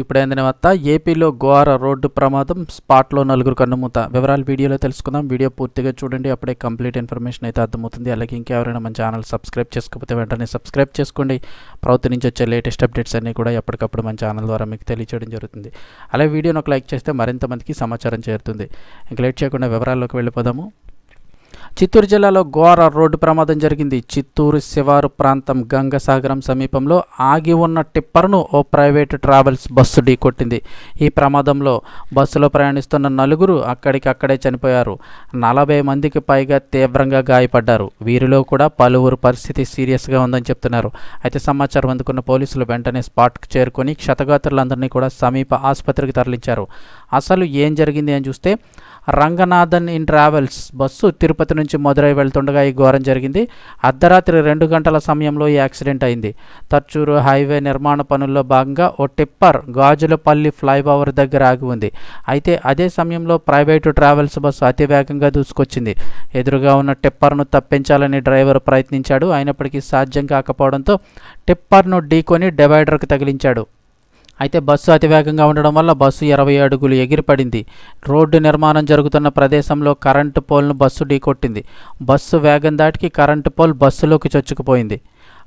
ఇప్పుడైన వత్త ఏపీలో ఘోర రోడ్డు ప్రమాదం స్పాట్లో నలుగురు కన్నుమూత. వివరాలు వీడియోలో తెలుసుకుందాం. వీడియో పూర్తిగా చూడండి. అప్పుడే కంప్లీట్ ఇన్ఫర్మేషన్ అయితే అర్థమవుతుంది. అలాగే ఇంకెవరైనా మన ఛానల్ సబ్స్క్రైబ్ చేసుకోకపోతే వెంటనే సబ్స్క్రైబ్ చేసుకోండి. ప్రభుత్వం నుంచి వచ్చే లేటెస్ట్ అప్డేట్స్ అన్నీ కూడా ఎప్పటికప్పుడు మన ఛానల్ ద్వారా మీకు తెలియచేయడం జరుగుతుంది. అలాగే వీడియోను ఒక లైక్ చేస్తే మరింత మందికి సమాచారం చేరుతుంది. ఇంకా లేట్ చేయకుండా వివరాల్లోకి వెళ్ళిపోదాము. చిత్తూరు జిల్లాలో ఘోర రోడ్డు ప్రమాదం జరిగింది. చిత్తూరు శివారు ప్రాంతం గంగసాగరం సమీపంలో ఆగి ఉన్న టిప్పర్ను ఓ ప్రైవేటు ట్రావెల్స్ బస్సు ఢీకొట్టింది. ఈ ప్రమాదంలో బస్సులో ప్రయాణిస్తున్న నలుగురు అక్కడికక్కడే చనిపోయారు. నలభై మందికి పైగా తీవ్రంగా గాయపడ్డారు. వీరిలో కూడా పలువురు పరిస్థితి సీరియస్గా ఉందని చెప్తున్నారు. అయితే సమాచారం అందుకున్న పోలీసులు వెంటనే స్పాట్కు చేరుకొని క్షతగాత్రులందరినీ కూడా సమీప ఆసుపత్రికి తరలించారు. అసలు ఏం జరిగింది అని చూస్తే Ranganathan in travels bus Tirupati నుంచి మదురై వెళ్తుండగా ఈ ఘోరం జరిగింది. అర్ధరాత్రి రెండు గంటల సమయంలో ఈ యాక్సిడెంట్ అయింది. తర్చూరు హైవే నిర్మాణ పనుల్లో భాగంగా ఓ టిప్పర్ గాజులపల్లి ఫ్లైఓవర్ దగ్గర ఆగి ఉంది. అయితే అదే సమయంలో ప్రైవేటు ట్రావెల్స్ బస్సు అతి వేగంగా దూసుకొచ్చింది. ఎదురుగా ఉన్న టిప్పర్ను తప్పించాలని డ్రైవర్ ప్రయత్నించాడు. అయినప్పటికీ సాధ్యం కాకపోవడంతో టిప్పర్ను ఢీకొని డివైడర్కు తగిలించాడు. అయితే బస్సు అతివేగంగా ఉండడం వల్ల బస్సు ఇరవై అడుగులు ఎగిరిపడింది. రోడ్డు నిర్మాణం జరుగుతున్న ప్రదేశంలో కరెంటు పోల్ను బస్సు ఢీకొట్టింది. బస్సు వేగం దాటికి కరెంటు పోల్ బస్సులోకి చొచ్చుకుపోయింది.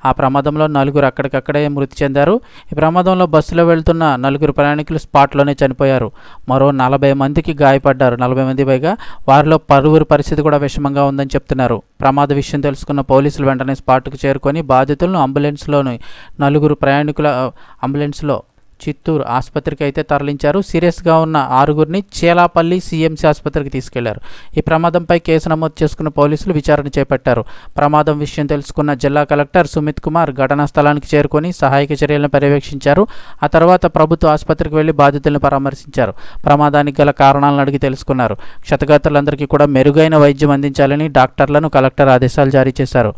ఆ ప్రమాదంలో నలుగురు అక్కడికక్కడే మృతి చెందారు. ఈ ప్రమాదంలో బస్సులో వెళ్తున్న నలుగురు ప్రయాణికులు స్పాట్లోనే చనిపోయారు. మరో నలభై మందికి గాయపడ్డారు. నలభై మంది పైగా వారిలో పలువురు పరిస్థితి కూడా విషమంగా ఉందని చెప్తున్నారు. ప్రమాద విషయం తెలుసుకున్న పోలీసులు వెంటనే స్పాట్కు చేరుకొని బాధితులను అంబులెన్స్లోని నలుగురు ప్రయాణికుల అంబులెన్స్లో చిత్తూరు ఆసుపత్రికి అయితే తరలించారు. సీరియస్గా ఉన్న ఆరుగురిని చేలాపల్లి సీఎంసీ ఆసుపత్రికి తీసుకెళ్ళారు. ఈ ప్రమాదంపై కేసు నమోదు చేసుకున్న పోలీసులు విచారణ చేపట్టారు. ప్రమాదం విషయం తెలుసుకున్న జిల్లా కలెక్టర్ సుమిత్ కుమార్ ఘటనా స్థలానికి చేరుకొని సహాయక చర్యలను పర్యవేక్షించారు. ఆ తర్వాత ప్రభుత్వ ఆసుపత్రికి వెళ్ళి బాధితులను పరామర్శించారు. ప్రమాదానికి గల కారణాలను అడిగి తెలుసుకున్నారు. క్షతగాత్రులందరికీ కూడా మెరుగైన వైద్యం అందించాలని డాక్టర్లను కలెక్టర్ ఆదేశాలు జారీ చేశారు.